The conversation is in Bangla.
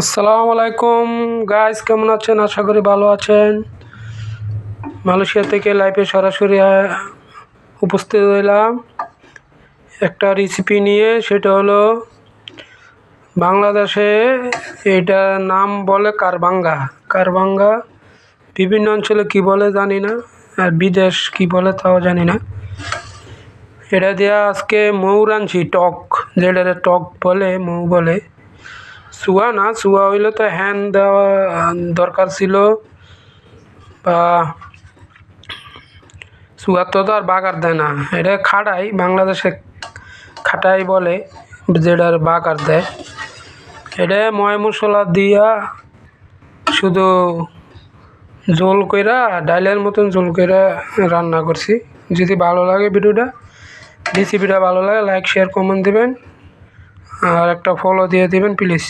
আসসালামু আলাইকুম। গাইস কেমন আছেন? আশা করি ভালো আছেন। মালয়েশিয়া থেকে লাইভে সরাসরি উপস্থিত হইলাম। একটা রেসিপি নিয়ে, সেটা হলো বাংলাদেশে এটার নাম বলে কারবাঙ্গা। কারবাঙ্গা বিভিন্ন অঞ্চলে কি বলে জানি না, আর বিদেশ কি বলে তাও জানি না। এটা দিয়ে আজকে মৌ রাঁধছি টক যেটা টক বলে, মৌ বলে। শুয়া না, শুয়া হইলে তো হ্যান দেওয়া দরকার ছিল। বা শুয়ার তো আর বাগার দেয় না। এটা খাটাই, বাংলাদেশে খাটাই বলে যেটার বাগার দেয়। এটা ময় মশলা দিয়া শুধু জোল কইরা, ডাইলের মতন জোল কইরা রান্না করছি। যদি ভালো লাগে ভিডিওটা রেসিপিটা ভালো লাগে লাইক শেয়ার কমেন্ট দেবেন। আর একটা ফলো দিয়ে দেবেন প্লিজ